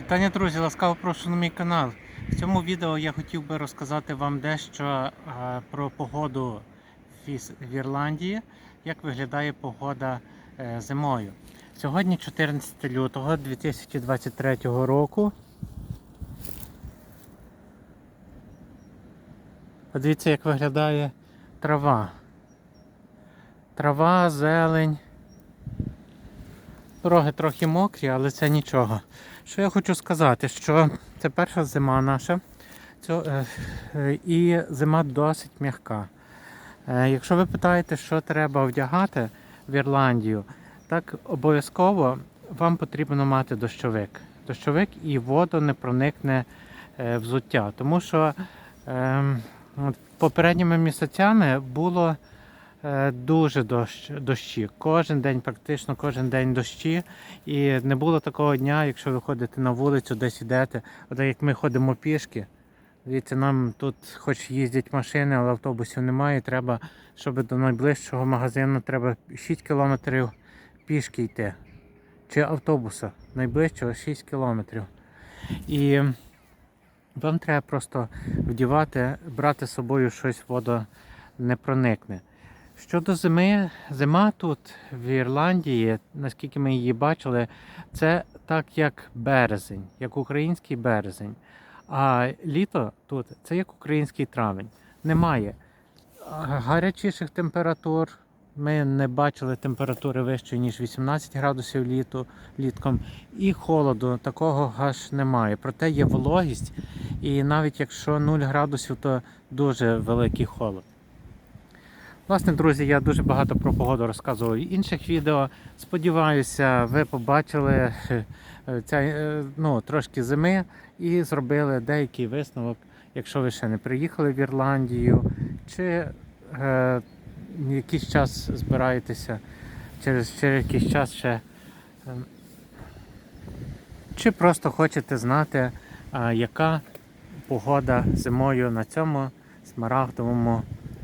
Вітання, друзі, ласкаво прошу на мій канал. В цьому відео я хотів би розказати вам дещо про погоду в Ірландії, як виглядає погода е, зимою. Сьогодні 14 лютого 2023 року. Подивіться, як виглядає трава. Трава, зелень. Дороги трохи мокрі, але це нічого. Що я хочу сказати, що це перша зима наша, е, і зима досить м'яка. Е, Якщо ви питаєте, що треба вдягати в Ірландію, так обов'язково вам потрібно мати дощовик. Дощовик і воду не проникне е, взуття. Тому що ем, попередніми місяцями було дуже дощ, дощі. Кожен день, практично кожен день дощі. І не було такого дня, якщо ви ходите на вулицю, десь йдете, от як ми ходимо пішки. Дивіться, нам тут хоч їздять машини, але автобусів немає. Треба, щоб до найближчого магазину треба 6 кілометрів пішки йти. Чи автобуса. Найближчого 6 кілометрів. І вам треба просто вдівати, брати з собою щось вода не проникне. Щодо зими, зима тут в Ірландії, наскільки ми її бачили, це так як березень, як український березень. А літо тут це як український травень. Немає гарячіших температур. Ми не бачили температури вищої, ніж 18 градусів літу, літком. І холоду такого аж немає. Проте є вологість, і навіть якщо 0 градусів, то дуже великий холод. Власне, друзі, я дуже багато про погоду розказував в інших відео. Сподіваюся, ви побачили е, ця, е, ну, трошки зими і зробили деякий висновок, якщо ви ще не приїхали в Ірландію, чи е, якийсь час збираєтеся через, через якийсь час ще. е, Чи просто хочете знати, а, яка погода зимою на цьому смарагдовому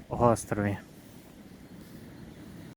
острові.